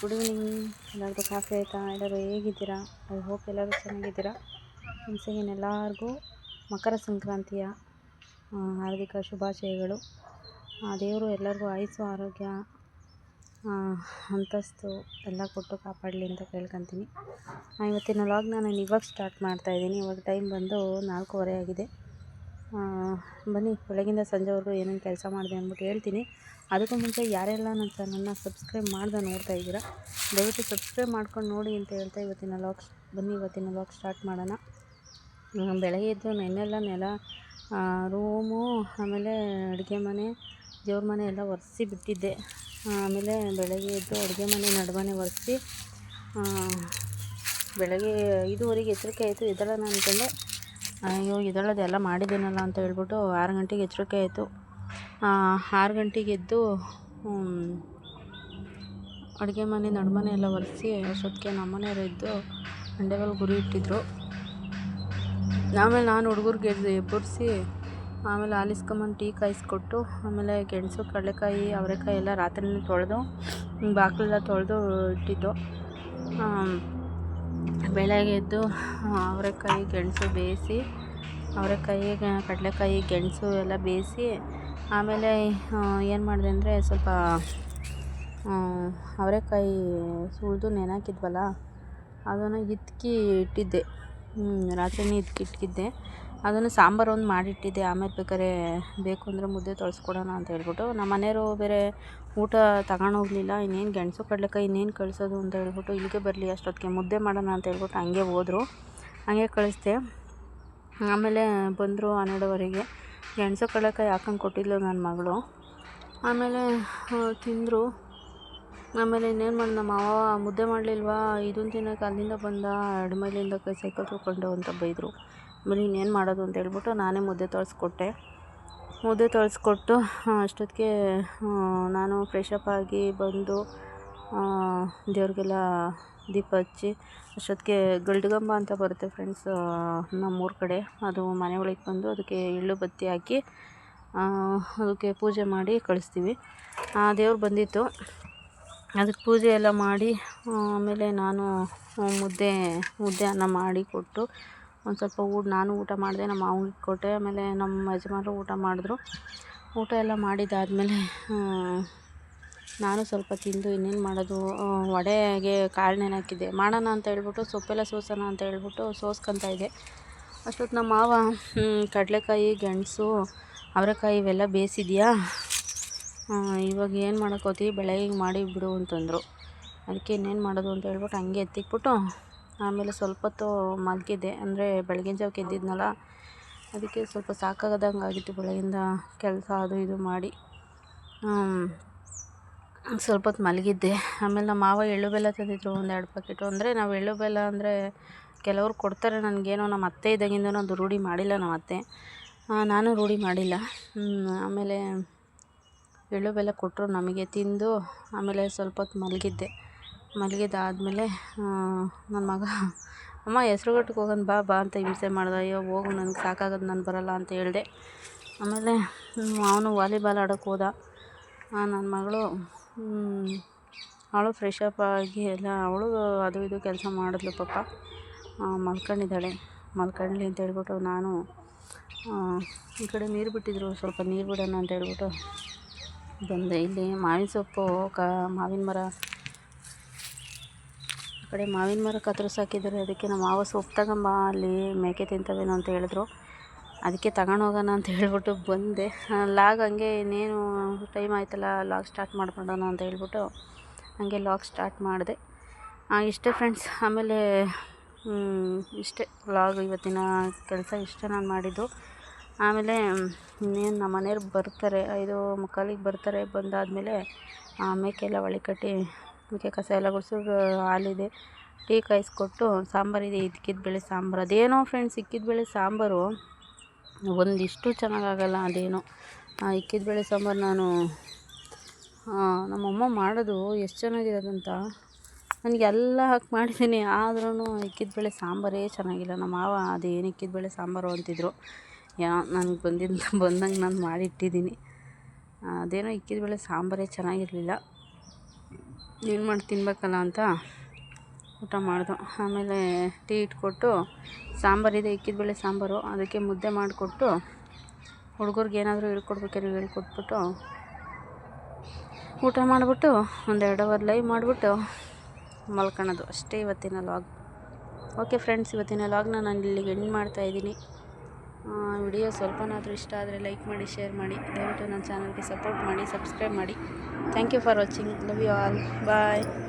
Good evening ಎಲ್ಲರಿಗೂ coffee ಆಯಿತಾ? ಎಲ್ಲರೂ ಹೇಗಿದ್ದೀರಾ? ಐ ಹೋಪ್ ಎಲ್ಲರೂ ಚೆನ್ನಾಗಿದ್ದೀರಾ? ಅಗೇನ್ ಎಲ್ಲರಿಗೂ ಮಕರ ಸಂಕ್ರಾಂತಿಯ ಹಾರ್ದಿಕ ಶುಭಾಶಯಗಳು. ದೇವರು ಎಲ್ಲರಿಗೂ ಆಯುಸ್ಸು, ಆರೋಗ್ಯ ಅಂತಸ್ತು ಎಲ್ಲ ಕೊಟ್ಟು ಕಾಪಾಡಲಿ ಅಂತ ಕೇಳ್ಕೊತೀನಿ. ಇವತ್ತಿನ ವ್ಲಾಗ್ನ ನಾನು ಇವಾಗ ಸ್ಟಾರ್ಟ್ ಮಾಡ್ತಾ ಇದ್ದೀನಿ. ಇವಾಗ ಟೈಮ್ ಬಂದು ನಾಲ್ಕೂವರೆ ಆಗಿದೆ. ಬನ್ನಿ, ಬೆಳಗಿಂದ ಸಂಜೆವರೆಗೂ ಏನೇನು ಕೆಲಸ ಮಾಡಿದೆ ಅಂದ್ಬಿಟ್ಟು ಹೇಳ್ತೀನಿ. ಅದಕ್ಕೂ ಮುಂಚೆ ಯಾರೆಲ್ಲ ನನ್ನ ಚಾನಲ್ನ ಸಬ್ಸ್ಕ್ರೈಬ್ ಮಾಡ್ದೆ ನೋಡ್ತಾ ಇದ್ದೀರಾ, ದಯವಿಟ್ಟು ಸಬ್ಸ್ಕ್ರೈಬ್ ಮಾಡ್ಕೊಂಡು ನೋಡಿ ಅಂತ ಹೇಳ್ತಾ ಇವತ್ತಿನ ವ್ಲಾಗ್ ಬನ್ನಿ, ಇವತ್ತಿನ ವ್ಲಾಗ್ ಸ್ಟಾರ್ಟ್ ಮಾಡೋಣ. ಬೆಳಗ್ಗೆ ಎದ್ದು ನೆನ್ನೆಲ್ಲ ನೆಲ ರೂಮು, ಆಮೇಲೆ ಅಡುಗೆ ಮನೆ, ದೇವ್ರ ಮನೆ ಎಲ್ಲ ಒರೆಸಿ ಬಿಟ್ಟಿದ್ದೆ. ಆಮೇಲೆ ಬೆಳಗ್ಗೆ ಎದ್ದು ಅಡುಗೆ ಮನೆ ನಡುಮನೆ ಒರೆಸಿ ಬೆಳಗ್ಗೆ ಐದುವರೆಗೆ ಎಚ್ಚರಿಕೆ ಆಯಿತು. ನಾನು ಅಂದ್ಕೊಂಡೆ ಅಯ್ಯೋ ಎದ್ದೇಳೋದು ಎಲ್ಲ ಮಾಡಿದ್ದೀನಲ್ಲ ಅಂತ ಹೇಳ್ಬಿಟ್ಟು ಆರು ಗಂಟೆಗೆ ಎಚ್ಚರಿಕೆ ಆಯಿತು. ಆರು ಗಂಟೆಗೆ ಎದ್ದು ಅಡುಗೆ ಮನೆ, ನಡುಮನೆ ಎಲ್ಲ ಒರೆಸಿ, ಅಷ್ಟೊತ್ತಿಗೆ ನಮ್ಮನೆಯವರು ಎದ್ದು ಮಂಡ್ಯದಲ್ಲಿ ಗುರಿ ಇಟ್ಟಿದ್ರು. ಆಮೇಲೆ ನಾನು ಹುಡುಗರಿಗೆ ಎಬ್ಬರಿಸಿ, ಆಮೇಲೆ ಆಲಿಸ್ಕೊಂಬಂದು ಟೀ ಕಾಯಿಸ್ಕೊಟ್ಟು, ಆಮೇಲೆ ಗೆಣಸು, ಕಡಲೆಕಾಯಿ, ಅವರೆಕಾಯಿ ಎಲ್ಲ ರಾತ್ರಿನೇ ತೊಳೆದು ಬಾಗಿಲೆಲ್ಲ ತೊಳೆದು ಇಟ್ಟಿದ್ದು. ಆಮ್, ಬೆಳಗ್ಗೆ ಎದ್ದು ಅವರೆಕಾಯಿ ಗೆಣಸು ಬೇಯಿಸಿ ಅವರೆಕಾಯಿ ಕಡಲೆಕಾಯಿ ಗೆಣಸು ಎಲ್ಲ ಬೇಯಿಸಿ ಆಮೇಲೆ ಏನು ಮಾಡಿದೆ ಅಂದರೆ ಸ್ವಲ್ಪ ಅವರೆಕಾಯಿ ಸುಲಿದು ನೆನಾಕಿದ್ವಲ್ಲ ಅದನ್ನು ಇತ್ಕಿ ಇಟ್ಟಿದ್ದೆ. ಇತ್ಕಿ ಇಟ್ಟಿದ್ದೆ ಅದನ್ನು ಸಾಂಬಾರು ಒಂದು ಮಾಡಿಟ್ಟಿದ್ದೆ. ಆಮೇಲೆ ಬೇಕಾದ್ರೆ ಬೇಕು ಅಂದರೆ ಮುದ್ದೆ ತೊಳ್ಸ್ಕೊಡೋಣ ಅಂತ ಹೇಳ್ಬಿಟ್ಟು. ನಮ್ಮ ಮನೆಯವರು ಬೇರೆ ಊಟ ತಗೊಂಡೋಗ್ಲಿಲ್ಲ ಇನ್ನೇನು ಗೆಣಸು ಕಡಲೆಕಾಯಿ ಇನ್ನೇನು ಕಳಿಸೋದು ಅಂತ ಹೇಳ್ಬಿಟ್ಟು ಇಲ್ಲಿಗೆ ಬರಲಿ, ಅಷ್ಟೊತ್ತಿಗೆ ಮುದ್ದೆ ಮಾಡೋಣ ಅಂತ ಹೇಳ್ಬಿಟ್ಟು ಹಂಗೆ ಹೋದರು. ಹಂಗೆ ಕಳಿಸ್ದೆ. ಆಮೇಲೆ ಬಂದರು ಹನ್ನೆರಡುವರೆಗೆ. ಗೆಣಸು ಕಡಲೆಕಾಯಿ ಹಾಕೊಂಡು ಕೊಟ್ಟಿದ್ಲು ನನ್ನ ಮಗಳು. ಆಮೇಲೆ ತಿಂದರು. ಆಮೇಲೆ ಇನ್ನೇನು ಮಾಡಿ, ನಮ್ಮ ಮಾವ ಮುದ್ದೆ ಮಾಡಲಿಲ್ವಾ ಇದೊಂದು ತಿನ್ನೋಕೆ ಅಲ್ಲಿಂದ ಬಂದ ಎಡಮೈಲಿಂದ ಕೈ ಸೈಕಲ್ ತೊಗೊಂಡು ಅಂತ ಬೈದರು. ಆಮೇಲೆ ಇನ್ನೇನು ಮಾಡೋದು ಅಂತ ಹೇಳ್ಬಿಟ್ಟು ನಾನೇ ಮುದ್ದೆ ತೊಳ್ಸ್ಕೊಟ್ಟೆ. ಮುದ್ದೆ ತೊಳೆಸ್ಕೊಟ್ಟು ಅಷ್ಟೊತ್ತಿಗೆ ನಾನು ನಾನು ಫ್ರೆಶಪ್ ಆಗಿ ಬಂದು ದೇವ್ರಿಗೆಲ್ಲ ದೀಪ ಹಚ್ಚಿ, ಅಷ್ಟೊತ್ತಿಗೆ ಗಲ್ಡ್ಗಂಬ ಅಂತ ಬರುತ್ತೆ ಫ್ರೆಂಡ್ಸ್ ನಮ್ಮೂರ ಕಡೆ. ಅದು ಮನೆ ಒಳಗೆ ಬಂದು ಅದಕ್ಕೆ ಎಳ್ಳು ಬತ್ತಿ ಹಾಕಿ ಅದಕ್ಕೆ ಪೂಜೆ ಮಾಡಿ ಕಳಿಸ್ತೀವಿ. ಆ, ದೇವ್ರು ಬಂದಿತ್ತು. ಅದಕ್ಕೆ ಪೂಜೆ ಎಲ್ಲ ಮಾಡಿ ಆಮೇಲೆ ನಾನು ಮುದ್ದೆ ಮುದ್ದೆ ಅನ್ನ ಮಾಡಿ ಕೊಟ್ಟು ಒಂದು ಸ್ವಲ್ಪ ಊಟ, ನಾನು ಊಟ ಮಾಡಿದೆ, ನಮ್ಮ ಮಾವನಿಗೆ ಕೊಟ್ಟೆ ಆಮೇಲೆ ನಮ್ಮ ಯಜಮಾನರು ಊಟ ಮಾಡಿದ್ರು. ಊಟ ಎಲ್ಲ ಮಾಡಿದ್ದಾದಮೇಲೆ ನಾನು ಸ್ವಲ್ಪ ತಿಂದು ಇನ್ನೇನು ಮಾಡೋದು ವಡೆಗೆ ಕಾಳು ನೆನೆ ಮಾಡೋಣ ಅಂತ ಹೇಳ್ಬಿಟ್ಟು, ಸೊಪ್ಪೆಲ್ಲ ಸೋಸೋಣ ಅಂತ ಹೇಳ್ಬಿಟ್ಟು ಸೋಸ್ಕೊತಾ ಇದ್ದೆ. ಅಷ್ಟೊತ್ತು ನಮ್ಮ ಮಾವ ಕಡಲೆಕಾಯಿ, ಗೆಣಸು, ಅವರೆಕಾಯಿ ಇವೆಲ್ಲ ಬೇಯಿಸಿದ್ಯಾ? ಇವಾಗ ಏನು ಮಾಡೋಕ್ಕೋತೀವಿ ಬೆಳಗ್ಗೆ ಮಾಡಿ ಬಿಡು ಅಂತಂದರು. ಅದಕ್ಕೆ ಇನ್ನೇನು ಮಾಡೋದು ಅಂತ ಹೇಳ್ಬಿಟ್ಟು ಹಂಗೆ ಎತ್ತಿಕ್ಬಿಟ್ಟು ಆಮೇಲೆ ಸ್ವಲ್ಪ ಹೊತ್ತು ಮಲಗಿದ್ದೆ ಅಂದರೆ ಬೆಳಗಿನ ಜಾವಕ್ಕೆ ಎದ್ದಿದ್ದೆನಲ್ಲ ಅದಕ್ಕೆ ಸ್ವಲ್ಪ ಸಾಕಾಗದಂಗೆ ಆಗಿತ್ತು ಬೆಳಗಿಂದ ಕೆಲಸ ಅದು ಇದು ಮಾಡಿ. ಸ್ವಲ್ಪ ಹೊತ್ತು ಮಲಗಿದ್ದೆ. ಆಮೇಲೆ ನಮ್ಮ ಮಾವ ಎಳ್ಳು ಬೆಲ್ಲ ತಂದಿದ್ರು ಒಂದು ಎರಡು ಪ್ಯಾಕೆಟು ಅಂದರೆ ನಾವು ಎಳ್ಳು ಬೆಲ್ಲ ಅಂದರೆ ಕೆಲವ್ರು ಕೊಡ್ತಾರೆ, ನನಗೇನೋ ನಮ್ಮ ಅತ್ತೆ ಇದ್ದಾಗಿಂದನೂ ಅದು ರೂಢಿ ಮಾಡಿಲ್ಲ ನಮ್ಮ ಅತ್ತೆ. ನಾನು ರೂಢಿ ಮಾಡಿಲ್ಲ. ಆಮೇಲೆ ಎಳ್ಳು ಬೆಲ್ಲ ಕೊಟ್ಟರು ನಮಗೆ ತಿಂದು, ಆಮೇಲೆ ಸ್ವಲ್ಪ ಹೊತ್ತು ಮಲಗಿದ್ದೆ. ಮಲಗಿದ್ದಾದ್ಮೇಲೆ ನನ್ನ ಮಗ, ಅಮ್ಮ ಹೆಸ್ರುಘಟ್ಟಕ್ಕೆ ಹೋಗೋಣ ಬಾ ಬಾ ಅಂತ ಹಿಂಸೆ ಮಾಡ್ದ. ಅಯ್ಯೋ, ಹೋಗು, ನನಗೆ ಸಾಕಾಗೋದು ನಾನು ಬರೋಲ್ಲ ಅಂತ ಹೇಳಿದೆ. ಆಮೇಲೆ ಅವನು ವಾಲಿಬಾಲ್ ಆಡೋಕ್ಕೆ ಹೋದ. ನನ್ನ ಮಗಳು ಅವಳು ಅಪ್ ಆಗಿ ಎಲ್ಲ, ಅವಳು ಅದು ಇದು ಕೆಲಸ ಮಾಡಿದ್ಲು ಪಾಪ. ಮಲ್ಕೊಂಡಿದ್ದಾಳೆ. ಮಲ್ಕೊಳ್ಳಿ ಅಂತ ಹೇಳ್ಬಿಟ್ಟು ನಾನು ಈ ಕಡೆ ನೀರು ಬಿಟ್ಟಿದ್ರು, ಸ್ವಲ್ಪ ನೀರು ಬಿಡೋಣ ಅಂತ ಹೇಳ್ಬಿಟ್ಟು ಬಂದೆ. ಇಲ್ಲಿ ಮಾವಿನ ಸೊಪ್ಪು, ಕ, ಮಾವಿನ ಮರ ಕಡೆ ಮಾವಿನ ಮರ ಕತ್ತರಿಸಿ ಅದಕ್ಕೆ ನಮ್ಮ ಮಾವ ಸೊಪ್ಪು ತಗೊಂಬ ಅಲ್ಲಿ ಮೇಕೆ ತಿಂತವೇನೋ ಅಂತ ಹೇಳಿದ್ರು. ಅದಕ್ಕೆ ಹೋಗೋಣ ಅಂತ ಹೇಳ್ಬಿಟ್ಟು ಬಂದೆ. ಲಾಗ್ ಹಂಗೆ ಇನ್ನೇನು ಟೈಮ್ ಆಯ್ತಲ್ಲ, ಲಾಗ್ ಸ್ಟಾರ್ಟ್ ಮಾಡ್ಕೊಂಡೋಣ ಅಂತ ಹೇಳ್ಬಿಟ್ಟು ಹಂಗೆ ಲಾಗ್ ಸ್ಟಾರ್ಟ್ ಮಾಡಿದೆ. ಇಷ್ಟೇ ಫ್ರೆಂಡ್ಸ್ ಆಮೇಲೆ ಇಷ್ಟೇ ಲಾಗ್ ಇವತ್ತಿನ ಕೆಲಸ ಇಷ್ಟೇ ನಾನು ಮಾಡಿದ್ದು. ಆಮೇಲೆ, ಇನ್ನೇನು ನಮ್ಮ ಮನೆಯವ್ರು ಬರ್ತಾರೆ, ಐದು ಮುಕ್ಕಾಲಿಗೆ ಬರ್ತಾರೆ. ಬಂದಾದಮೇಲೆ ಮೇಕೆಲ್ಲ ಒಳೆ ಕಟ್ಟಿ ಮೇಕೆ ಕಸ ಎಲ್ಲ ಗುಡಿಸೋದು, ಹಾಲಿದೆ. ಟೀ ಕಾಯಿಸ್ಕೊಟ್ಟು ಸಾಂಬಾರಿದೆ ಇದಕ್ಕಿದ್ದ ಬೇಳೆ ಸಾಂಬಾರು. ಅದೇನೋ ಫ್ರೆಂಡ್ಸ್ ಇಕ್ಕಿದ ಬೇಳೆ ಸಾಂಬಾರು. ಒಂದಿಷ್ಟು ಚೆನ್ನಾಗಾಗಲ್ಲ, ಅದೇನೋ. ಇಕ್ಕಿದ ಬೇಳೆ ಸಾಂಬಾರು ನಾನು ನಮ್ಮಮ್ಮ ಮಾಡೋದು ಎಷ್ಟು ಚೆನ್ನಾಗಿರೋದಂತ ನನಗೆ ಎಲ್ಲ ಹಾಕಿ ಮಾಡಿದ್ದೀನಿ ಆದ್ರೂ ಇಕ್ಕಿದ ಬೇಳೆ ಸಾಂಬಾರೇ ಚೆನ್ನಾಗಿಲ್ಲ. ನಮ್ಮ ಮಾವ ಅದೇನು ಇಕ್ಕಿದ ಬೇಳೆ ಸಾಂಬಾರು ಅಂತಿದ್ರು. ಯಾ, ನನಗೆ ಬಂದಿದ್ದು ಬಂದಂಗೆ ನಾನು ಮಾಡಿಟ್ಟಿದ್ದೀನಿ. ಅದೇನೋ ಇಕ್ಕಿದ ಬೇಳೆ ಸಾಂಬಾರೇ ಚೆನ್ನಾಗಿರಲಿಲ್ಲ. ಏನು ಮಾಡಿ ತಿನ್ನಬೇಕಲ್ಲ ಅಂತ ಊಟ ಮಾಡ್ದು. ಆಮೇಲೆ ಟೀ ಇಟ್ಕೊಟ್ಟು ಸಾಂಬಾರಿದೆ ಇಕ್ಕಿದ ಸಾಂಬಾರು. ಅದಕ್ಕೆ ಮುದ್ದೆ ಮಾಡಿಕೊಟ್ಟು ಹುಡುಗರ್ಗೆ ಏನಾದರೂ ಹೇಳ್ಕೊಡ್ಬೇಕಾದ್ರೆ ಹೇಳ್ಕೊಟ್ಬಿಟ್ಟು ಊಟ ಮಾಡಿಬಿಟ್ಟು ಒಂದು ಎರಡು ಅವರ್ ಲೈವ್ ಮಾಡಿಬಿಟ್ಟು ಮಲ್ಕೊಳ್ಳೋದು ಅಷ್ಟೇ ಇವತ್ತಿನ ಲಾಗ್ ಓಕೆ ಫ್ರೆಂಡ್ಸ್ ಇವತ್ತಿನ ಲಾಗ್ನ ನಾನು ಇಲ್ಲಿಗೆ ಎಂಡ್ ಮಾಡ್ತಾಯಿದ್ದೀನಿ ವಿಡಿಯೋ ಸ್ವಲ್ಪನಾದರೂ ಇಷ್ಟ ಆದರೆ ಲೈಕ್ ಮಾಡಿ, ಶೇರ್ ಮಾಡಿ. ದಯವಿಟ್ಟು ನನ್ನ ಚಾನಲ್ಗೆ ಸಪೋರ್ಟ್ ಮಾಡಿ, ಸಬ್ಸ್ಕ್ರೈಬ್ ಮಾಡಿ. Thank you for watching. Love you all. Bye.